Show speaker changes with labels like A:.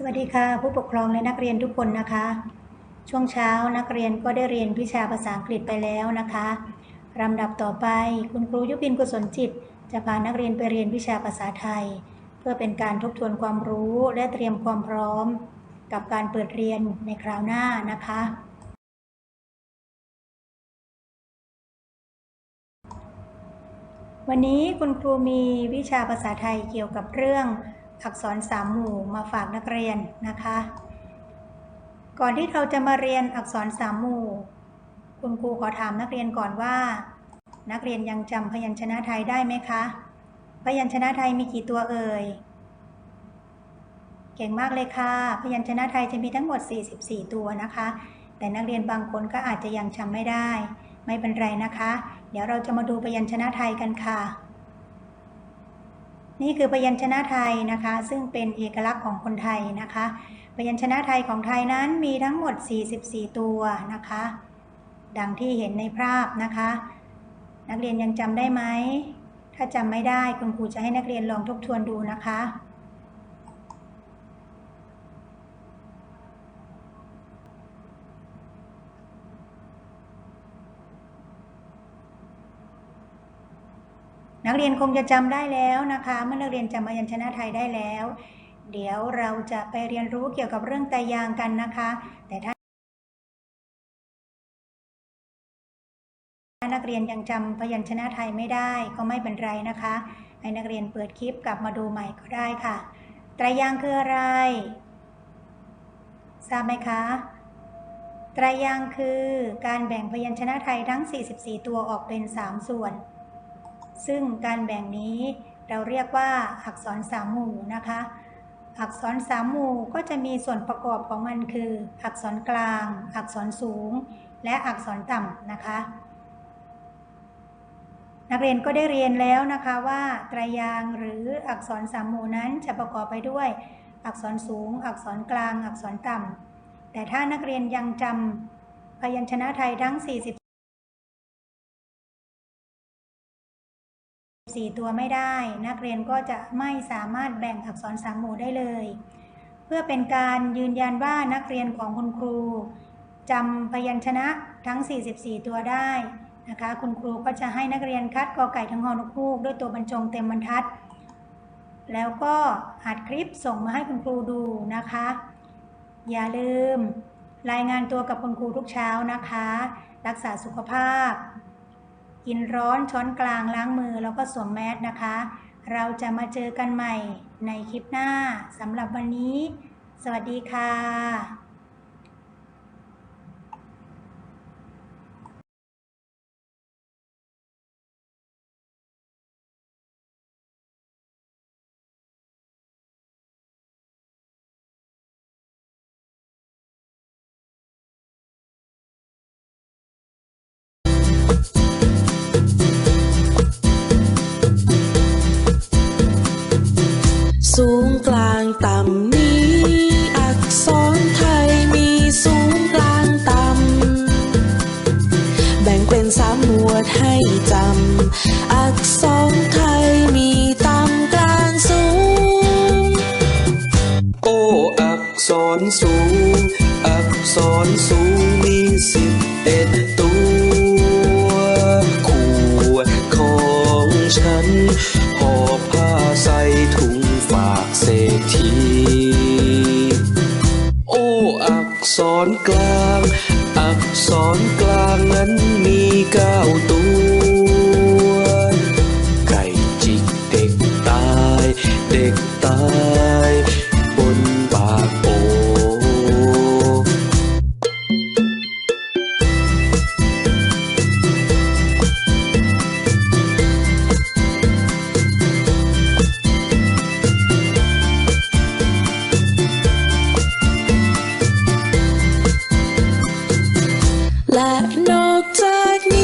A: สวัสดีค่ะ ผู้ปกครองและนักเรียนทุกคนนะคะ ช่วงเช้านักเรียนก็ได้เรียนวิชาภาษาอังกฤษไปแล้วนะคะลำดับต่อไป คุณครูยุพินกุศลจิต จะพานักเรียนไปเรียนวิชาภาษาไทย เพื่อเป็นการทบทวนความรู้และเตรียมความพร้อม กับการเปิดเรียนในคราวหน้านะคะ วันนี้คุณครูมีวิชาภาษาไทยเกี่ยวกับเรื่อง อักษรสามหมู่มาฝากนักเรียนนะคะ ก่อนที่เราจะมาเรียนอักษรสามหมู่ คุณครูขอถามนักเรียนก่อนว่า นักเรียนยังจำพยัญชนะไทยได้ไหมคะ พยัญชนะไทยมีกี่ตัวเอ่ย เก่งมากเลยค่ะ พยัญชนะไทยจะมีทั้งหมด 44 ตัวนะคะ แต่นักเรียนบางคนก็อาจจะยังจำไม่ได้ ไม่เป็นไรนะคะ เดี๋ยวเราจะมาดูพยัญชนะไทยกันค่ะ นี่คือพยัญชนะไทยนะคะ ซึ่งเป็นเอกลักษณ์ของคนไทยนะคะ พยัญชนะไทยของไทยนั้นมีทั้งหมด 44 ตัวนะคะ ดังที่เห็นในภาพนะคะ นักเรียนยังจำได้ไหม ถ้าจำไม่ได้คุณครูจะให้นักเรียนลองทบทวนดูนะคะ นักเรียนคงจะจำได้แล้วนะคะ เมื่อนักเรียนจำพยัญชนะไทยได้แล้ว เดี๋ยวเราจะไปเรียนรู้เกี่ยวกับเรื่องไตรยางกันนะคะ แต่ถ้านักเรียนยังจำพยัญชนะไทยไม่ได้ก็ไม่เป็นไรนะคะ ให้นักเรียนเปิดคลิปกลับมาดูใหม่ก็ได้ค่ะ ไตรยางคืออะไร ทราบไหมคะ ไตรยางค์คือการแบ่งพยัญชนะไทยทั้ง 44 ตัวออกเป็น 3 ส่วน ซึ่งการแบ่งนี้เราเรียกว่าอักษรสามหมู่นะคะ อักษรสามหมู่ก็จะมีส่วนประกอบของมันคือ อักษรกลาง อักษรสูง และอักษรต่ำนะคะ นักเรียนก็ได้เรียนแล้วนะคะว่าไตรยางหรืออักษรสามหมู่นั้นจะประกอบไปด้วย อักษรสูง อักษรกลาง อักษรต่ำแต่ถ้านักเรียนยังจำพยัญชนะไทยทั้ง 40 สี่ตัวไม่ได้ นักเรียนก็จะไม่สามารถแบ่งอักษรสามหมู่ได้เลย เพื่อเป็นการยืนยันว่านักเรียนของคุณครูจำพยัญชนะทั้ง 44 ตัวได้นะคะคุณครูก็จะให้นักเรียนคัดกอไก่ทั้งฮอนุคูกด้วยตัวบรรจงเต็มบรรทัด แล้วก็อัดคลิปส่งมาให้คุณครูดูนะคะ อย่าลืมรายงานตัวกับคุณครูทุกเช้านะคะ รักษาสุขภาพ กินร้อนช้อนกลางล้างมือแล้วก็สวมแมสนะคะ เราจะมาเจอกันใหม่ในคลิปหน้าสำหรับวันนี้ สวัสดีค่ะ
B: สูงกลางต่ำนี้ อักษรไทยมีสูงกลางต่ำแบ่งเป็นสามหมวดให้จำ อักษรไทยมีต่ำกลางสูง
C: โอ้อักษรสูง อักษรสูงมีสิบเอ็ดตัวขวดของฉัน โ No technique.